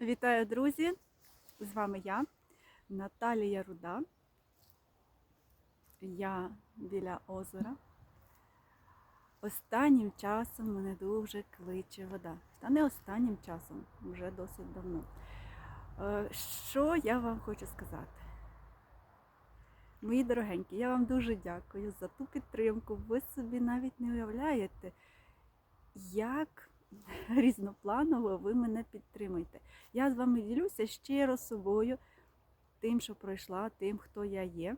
Вітаю, друзі! З вами я, Наталія Руда. Я біля озера. Останнім часом мене дуже кличе вода. Та не останнім часом, вже досить давно. Е, Що я вам хочу сказати? Мої дорогенькі, я вам дуже дякую за ту підтримку. Ви собі навіть не уявляєте, як різнопланово ви мене підтримуєте. Я з вами ділюся щиро собою, тим, що пройшла, тим, хто я є.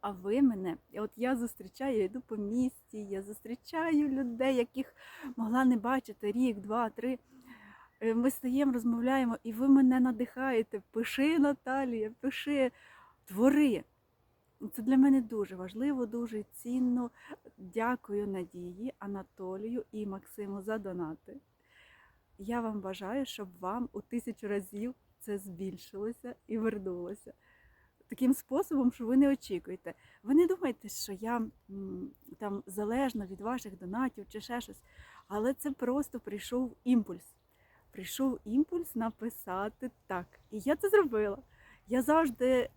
А ви мене, от я зустрічаю, я йду по місті, я зустрічаю людей, яких могла не бачити рік, два, три. Е, Ми стаємо, розмовляємо, і ви мене надихаєте. Пиши, Наталія, пиши, твори. Це для мене дуже важливо, дуже цінно. Дякую Надії, Анатолію і Максиму за донати. Я вам бажаю, щоб вам у тисячу разів це збільшилося і вернулося. Таким способом, що ви не очікуєте. Ви не думайте, що я там залежна від ваших донатів чи ще щось. Але це просто прийшов імпульс. Прийшов імпульс написати так. І я це зробила. Я завжди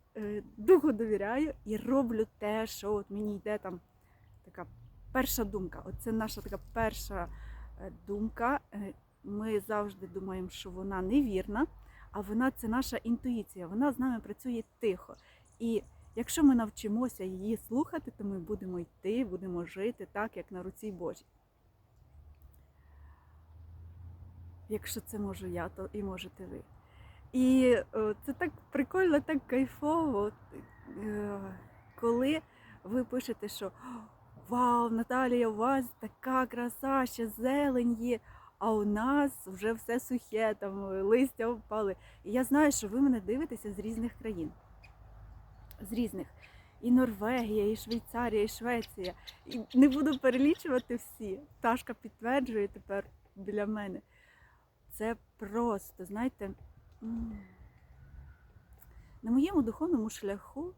духу довіряю і роблю те, що от мені йде там така перша думка. Оце наша така перша е, думка. Е, Ми завжди думаємо, що вона невірна, а вона це наша інтуїція. Вона з нами працює тихо. І якщо ми навчимося її слухати, то ми будемо йти, будемо жити так, як на руці Божій. Якщо це можу я, то і можете ви. І це так прикольно, так кайфово, е, коли ви пишете, що Вау, Наталія, у вас така краса, ще зелень є, а у нас вже все сухе, там листя впали. І я знаю, що ви мене дивитеся з різних країн. З різних. І Норвегія, і Швейцарія, і Швеція. І не буду перелічувати всі. Ташка підтверджує тепер біля мене. Це просто, знаєте, на моєму духовному шляху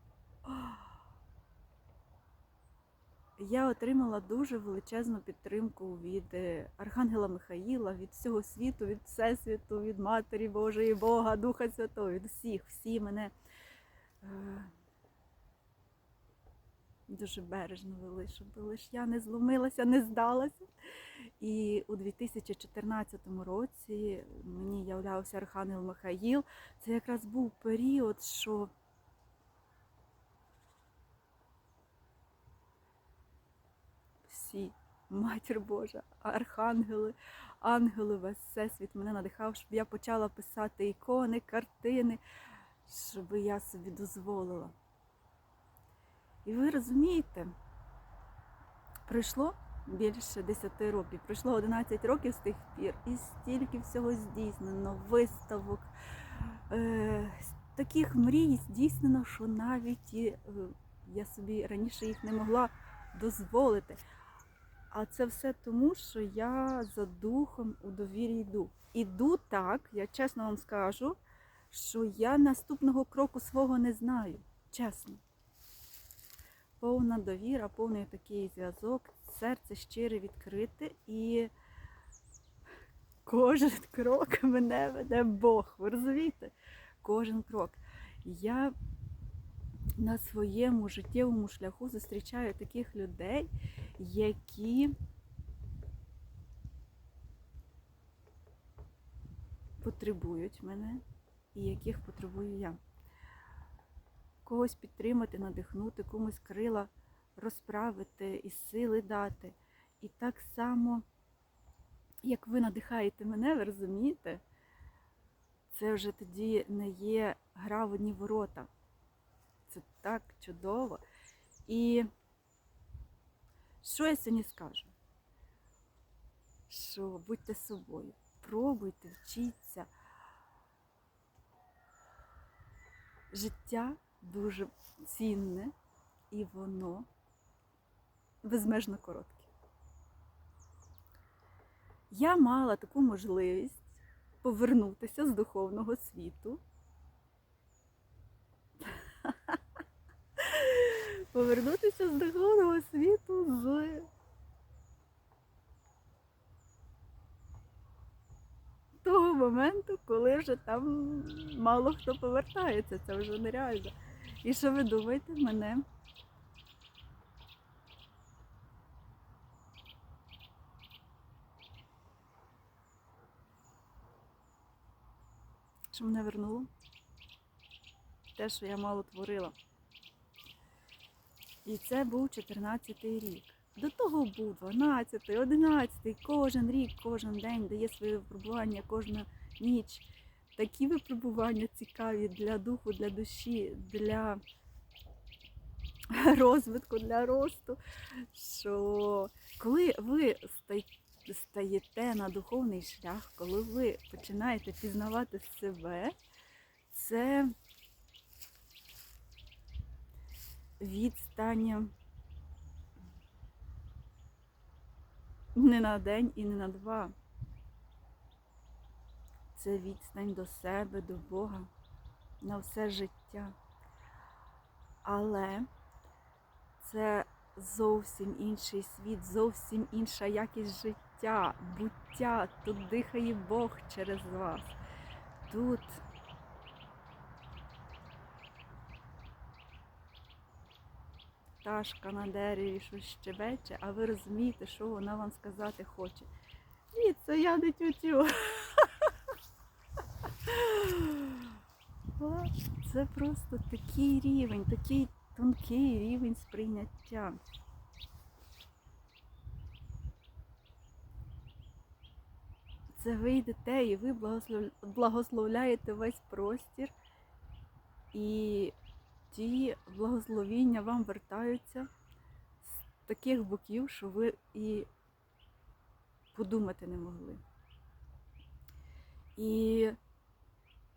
я отримала дуже величезну підтримку від е, Архангела Михаїла, від всього світу, від Всесвіту, від Матері Божої, Бога, Духа Святого, від всіх, всі мене е, дуже бережно вели, щоб лиш я не зломилася, не здалася. І у 2014 році мені являвся Архангел Михаїл. Це якраз був період, що всі, Матір Божа, архангели, ангели, весь всесвіт мене надихав, щоб я почала писати ікони, картини, щоб я собі дозволила. І ви розумієте, пройшло більше 10 років, пройшло 11 років з тих пір, і стільки всього здійснено, виставок, е, таких мрій здійснено, що навіть і, е, я собі раніше їх не могла дозволити. А це все тому, що я за духом у довірі йду. Іду так, я чесно вам скажу, що я наступного кроку свого не знаю. Чесно. Повна довіра, повний такий зв'язок, серце щире відкрите і кожен крок мене веде Бог. Ви розумієте? Кожен крок. Я на своєму життєвому шляху зустрічаю таких людей, які потребують мене і яких потребую я. Когось підтримати, надихнути, комусь крила розправити і сили дати. І так само, як ви надихаєте мене, ви розумієте, це вже тоді не є гра в одні ворота. Це так чудово. І що я сьогодні скажу? Що будьте собою, пробуйте, вчіться. Життя дуже цінне і воно безмежно коротке. Я мала таку можливість повернутися з духовного світу. Повернутися з духовного світу з того моменту, коли вже там мало хто повертається. Це вже нереально. І що ви думаєте, мене? Що мене вернуло? Те, що я мало творила. І це був 14-й рік. До того був 12-й, 11-й, кожен рік, кожен день дає своє випробування, кожна ніч. Такі випробування цікаві для духу, для душі, для розвитку, для росту. Що коли ви стаєте на духовний шлях, коли ви починаєте пізнавати себе, це відстань не на день і не на два. Це відстань до себе, до Бога на все життя. Але це зовсім інший світ, зовсім інша якість життя, буття. Тут дихає Бог через вас. Тут пташка на дереві щось щебече, а ви розумієте, що вона вам сказати хоче. Ні, це я не тютю. Це просто такий рівень, такий тонкий рівень сприйняття. Це ви йдете і ви благословляєте весь простір, і ті благословіння вам вертаються з таких боків, що ви і подумати не могли. І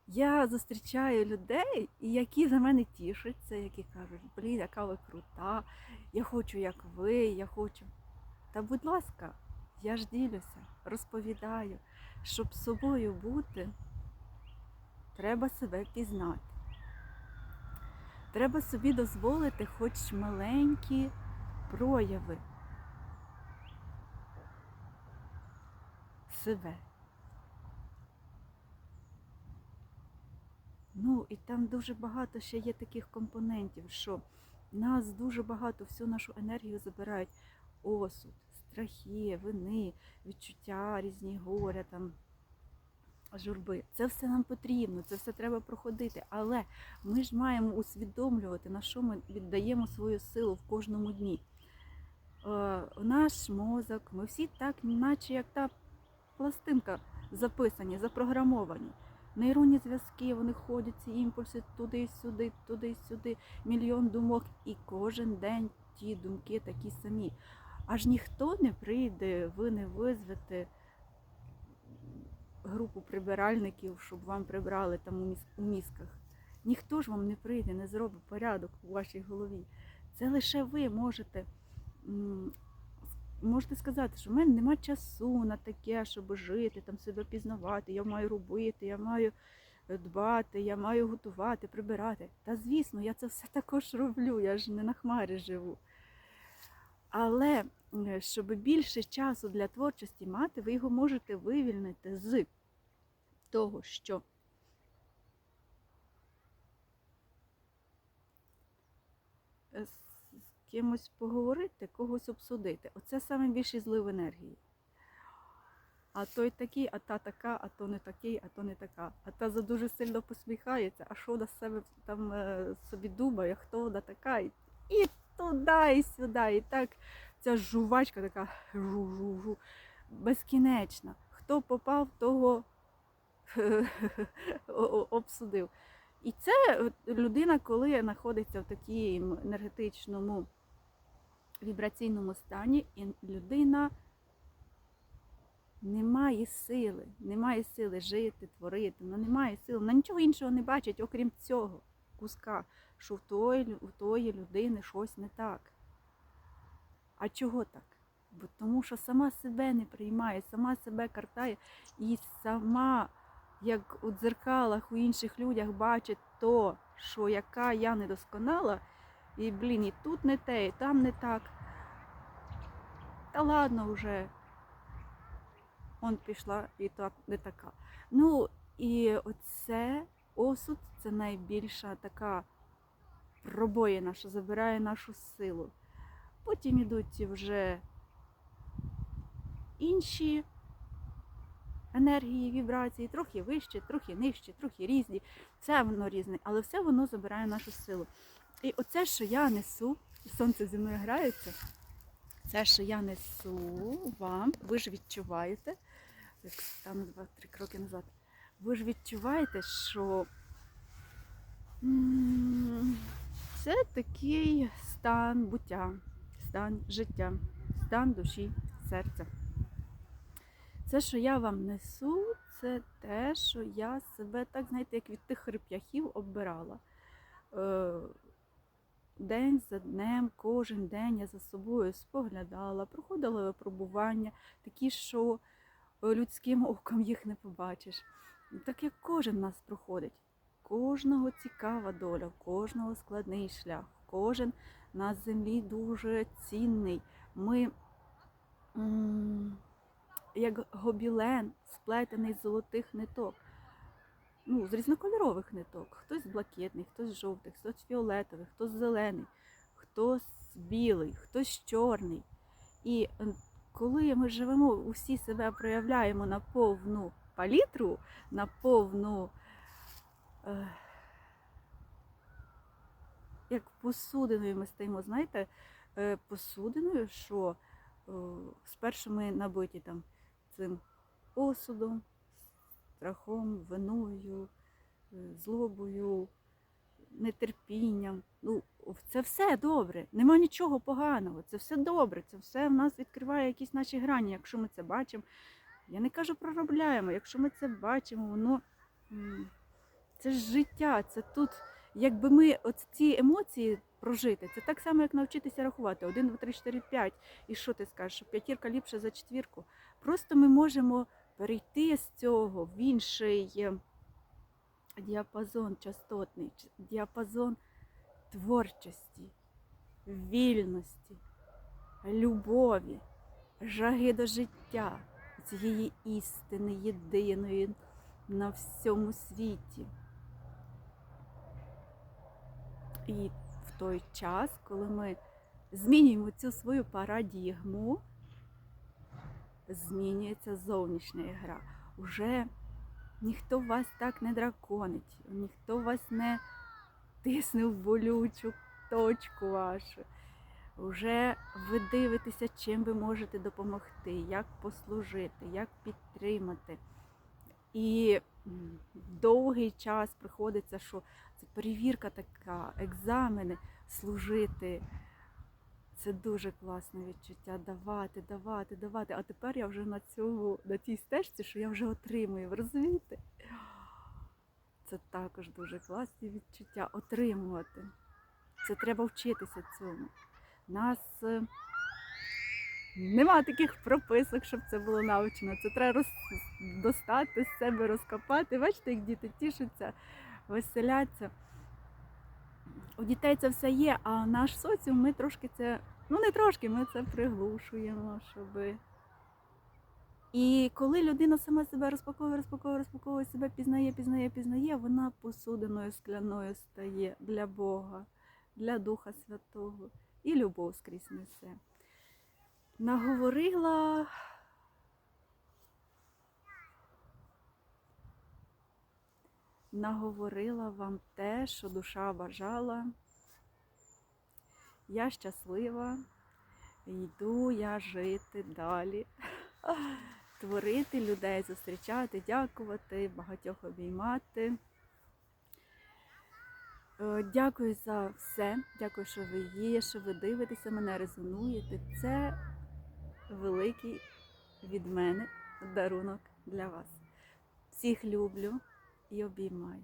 я зустрічаю людей, які за мене тішаться, які кажуть, блін, яка ви крута, я хочу, як ви, я хочу. Та будь ласка, я ж ділюся, розповідаю, щоб собою бути, треба себе пізнати. Треба собі дозволити хоч маленькі прояви себе. Ну, і там дуже багато ще є таких компонентів, що нас дуже багато всю нашу енергію забирають осуд, страхи, вини, відчуття, різні горя, там, журби. Це все нам потрібно, це все треба проходити. Але ми ж маємо усвідомлювати, на що ми віддаємо свою силу в кожному дні. Е, наш мозок, ми всі так, наче як та пластинка записані, запрограмовані. Нейронні зв'язки, вони ходять, ці імпульси туди-сюди, туди-сюди, мільйон думок, і кожен день ті думки такі самі. Аж ніхто не прийде, ви не визвете групу прибиральників, щоб вам прибрали там у мізках. Ніхто ж вам не прийде, не зробить порядок у вашій голові. Це лише ви можете, можете сказати, що в мене немає часу на таке, щоб жити, там себе пізнавати, я маю робити, я маю е, дбати, я маю готувати, прибирати. Та звісно, я це все також роблю, я ж не на хмарі живу. Але е, щоб більше часу для творчості мати, ви його можете вивільнити з того, що з кимось поговорити, когось обсудити. Оце саме більший злив енергії. А той такий, а та така, а то не такий, а то не така. А та за дуже сильно посміхається, а що вона себе там е, собі думає, хто вона така. І, туди, і сюди. І так ця жувачка така жу-жу-жу, безкінечна. Хто попав, того обсудив. І це людина, коли знаходиться в такому енергетичному вібраційному стані, і людина не має сили, не має сили жити, творити, вона не має сили, вона нічого іншого не бачить, окрім цього куска, що в тої, у тої людини щось не так. А чого так? Бо тому що сама себе не приймає, сама себе картає і сама, як у дзеркалах у інших людях бачить то, що яка я недосконала, і, блін, і тут не те, і там не так. Та ладно вже. Он пішла і так не така. Ну і оце осуд це найбільша така пробоїна, що забирає нашу силу. Потім ідуть вже інші енергії, вібрації, трохи вище, трохи нижче, трохи різні. Все воно різне, але все воно забирає нашу силу. І оце, що я несу, сонце зі мною грається, це, що я несу вам, ви ж відчуваєте, як стану два-три кроки назад, ви ж відчуваєте, що це такий стан буття, стан життя, стан душі, серця. Це, що я вам несу, це те, що я себе, так знаєте, як від тих хрип'яхів оббирала. Е, День за днем, кожен день я за собою споглядала, проходила випробування, такі, що е, людським оком їх не побачиш. Так як кожен нас проходить, кожного цікава доля, кожного складний шлях, кожен на землі дуже цінний. Ми як гобілен, сплетений з золотих ниток. Ну, з різнокольорових ниток. Хтось блакитний, хтось жовтий, хтось фіолетовий, хтось зелений, хтось білий, хтось чорний. І е, коли ми живемо, усі себе проявляємо на повну палітру, на повну, е, як посудиною ми стоїмо, знаєте, е, посудиною, що е, спершу ми набиті там цим осудом, страхом, виною, е, злобою, нетерпінням. Ну, це все добре, нема нічого поганого, це все добре, це все в нас відкриває якісь наші грані, якщо ми це бачимо. Я не кажу проробляємо, якщо ми це бачимо, воно це ж життя, це тут. Якби ми от ці емоції прожити, це так само, як навчитися рахувати. 1, 2, 3, 4, 5. І що ти скажеш? П'ятірка ліпше за четвірку. Просто ми можемо перейти з цього в інший е, діапазон частотний, діапазон творчості, вільності, любові, жаги до життя, цієї істини єдиної на всьому світі. І в той час, коли ми змінюємо цю свою парадігму, змінюється зовнішня гра. Уже ніхто вас так не драконить, ніхто вас не тисне в болючу точку вашу. Вже ви дивитеся, чим ви можете допомогти, як послужити, як підтримати. І довгий час приходиться, що це перевірка така, екзамени, служити. Це дуже класне відчуття давати, давати, давати. А тепер я вже на цьому, на цій стежці, що я вже отримую. Ви розумієте? Це також дуже класні відчуття отримувати. Це треба вчитися цьому. Нас е, нема таких прописок, щоб це було навчено. Це треба роз... достати з себе, розкопати. Бачите, як діти тішаться, веселяться. У дітей це все є, а наш соціум ми трошки це, ну не трошки, ми це приглушуємо, щоби. І коли людина сама себе розпаковує, розпаковує, розпаковує себе, пізнає, пізнає, пізнає, вона посудиною скляною стає для Бога, для Духа Святого і любов скрізь несе. Наговорила. Наговорила вам те, що душа бажала. Я щаслива, йду я жити далі, творити людей, зустрічати, дякувати, багатьох обіймати. Е, Дякую за все. Дякую, що ви є, що ви дивитеся мене, резонуєте. Це великий від мене дарунок для вас. Всіх люблю і обіймаю.